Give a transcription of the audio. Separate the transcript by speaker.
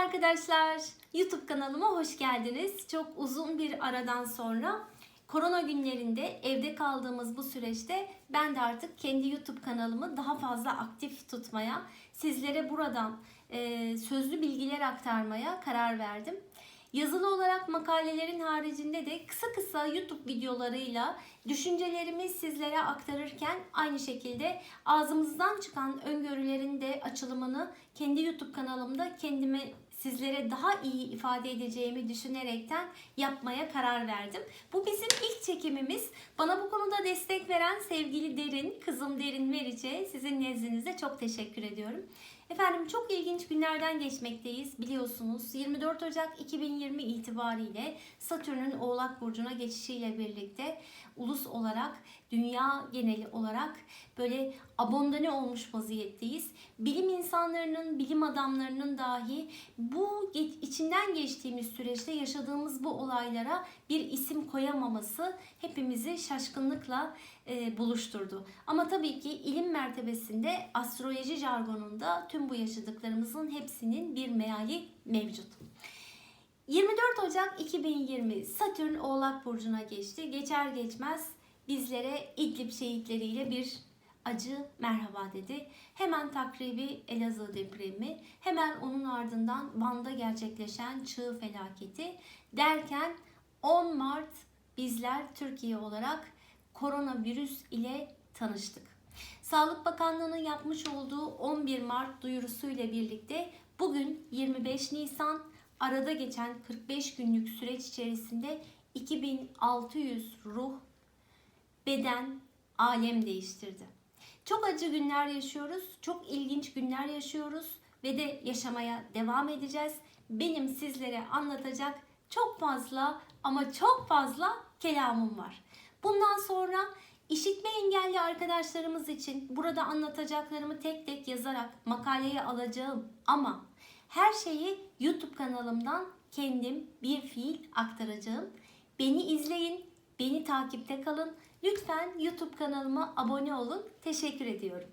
Speaker 1: arkadaşlar. YouTube kanalıma hoş geldiniz. Çok uzun bir aradan sonra korona günlerinde evde kaldığımız bu süreçte ben de artık kendi YouTube kanalımı daha fazla aktif tutmaya, sizlere buradan e, sözlü bilgiler aktarmaya karar verdim. Yazılı olarak makalelerin haricinde de kısa kısa YouTube videolarıyla düşüncelerimi sizlere aktarırken aynı şekilde ağzımızdan çıkan öngörülerin de açılımını kendi YouTube kanalımda kendime sizlere daha iyi ifade edeceğimi düşünerekten yapmaya karar verdim. Bu bizim ilk çekimimiz. Bana bu konuda destek veren sevgili Derin, kızım Derin Meriç'e sizin nezdinizde çok teşekkür ediyorum. Efendim çok ilginç günlerden geçmekteyiz biliyorsunuz. 24 Ocak 2020 itibariyle Satürn'ün Oğlak Burcu'na geçişiyle birlikte ulus olarak, dünya geneli olarak böyle abondane olmuş vaziyetteyiz. Bilim insanlarının, bilim adamlarının dahi bu içinden geçtiğimiz süreçte yaşadığımız bu olaylara bir isim koyamaması hepimizi şaşkınlıkla e, buluşturdu. Ama tabii ki ilim mertebesinde astroloji jargonunda tüm bu yaşadıklarımızın hepsinin bir meali mevcut. 24 Ocak 2020 Satürn Oğlak Burcu'na geçti. Geçer geçmez bizlere İdlib şehitleriyle bir acı merhaba dedi. Hemen takribi Elazığ depremi, hemen onun ardından Van'da gerçekleşen çığ felaketi derken 10 Mart bizler Türkiye olarak koronavirüs ile tanıştık. Sağlık Bakanlığı'nın yapmış olduğu 11 Mart duyurusuyla birlikte bugün 25 Nisan arada geçen 45 günlük süreç içerisinde 2600 ruh, beden, alem değiştirdi. Çok acı günler yaşıyoruz, çok ilginç günler yaşıyoruz ve de yaşamaya devam edeceğiz. Benim sizlere anlatacak çok fazla ama çok fazla kelamım var. Bundan sonra işitme engelli arkadaşlarımız için burada anlatacaklarımı tek tek yazarak makaleye alacağım ama her şeyi YouTube kanalımdan kendim bir fiil aktaracağım. Beni izleyin, beni takipte kalın. Lütfen YouTube kanalıma abone olun. Teşekkür ediyorum.